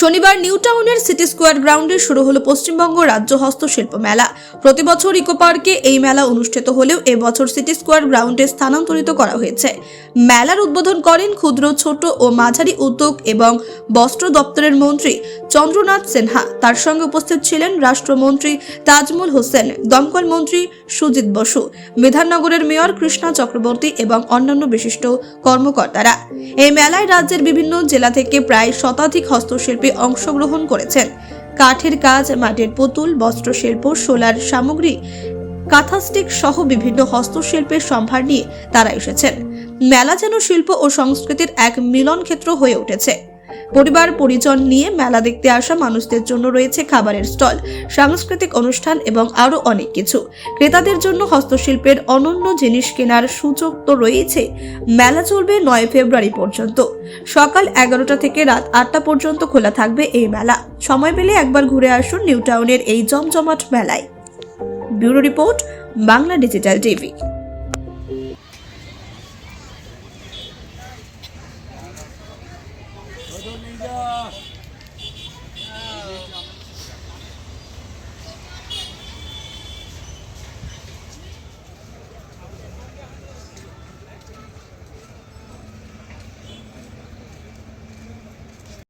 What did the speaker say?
শনিবার নিউ টাউনের city square গ্রাউন্ডে শুরু হলো পশ্চিমবঙ্গ রাজ্য হস্তশিল্প মেলা। প্রতি বছর ইকো পার্কে এই মেলা অনুষ্ঠিত হলেও এবছর সিটি স্কোয়ার গ্রাউন্ডে স্থানান্তরিত করা হয়েছে। মেলার উদ্বোধন করেন ক্ষুদ্র, ছোট ও মাঝারি উদ্যোগ এবং বস্ত্র দপ্তরের মন্ত্রী চন্দ্রনাথ সিনহা। তার সঙ্গে উপস্থিত ছিলেন রাষ্ট্রমন্ত্রী তাজমুল হোসেন, দমকল মন্ত্রী সুজিত বসু, বিধাননগরের মেয়র কৃষ্ণা চক্রবর্তী এবং অন্যান্য বিশিষ্ট কর্মকর্তারা। এই মেলায় রাজ্যের বিভিন্ন জেলা থেকে প্রায় শতাধিক হস্তশিল্পী অংশগ্রহণ করেছেন। কাঠের কাজ, মাটির পুতুল বস্ত্রশিল্প সোলার সামগ্রী, কাথাস্টিক সহ বিভিন্ন হস্তশিল্পের সম্ভার নিয়ে তারা এসেছেন। মেলা যেন শিল্প ও সংস্কৃতির এক মিলন ক্ষেত্র হয়ে উঠেছে। পরিবার পরিজন নিয়ে মেলা দেখতে আসা মানুষদের জন্য রয়েছে খাবারের স্টল, সাংস্কৃতিক অনুষ্ঠান এবং আরও অনেক কিছু। ক্রেতাদের জন্য হস্তশিল্পের অনন্য জিনিস কেনার সুযোগ তো রয়েছে। মেলা চলবে নয় ফেব্রুয়ারি পর্যন্ত। সকাল এগারোটা থেকে রাত আটটা পর্যন্ত খোলা থাকবে এই মেলা। সময় পেলে একবার ঘুরে আসুন নিউ টাউনের এই জমজমাট মেলায়। Bureau report, Bangla digital TV. medyo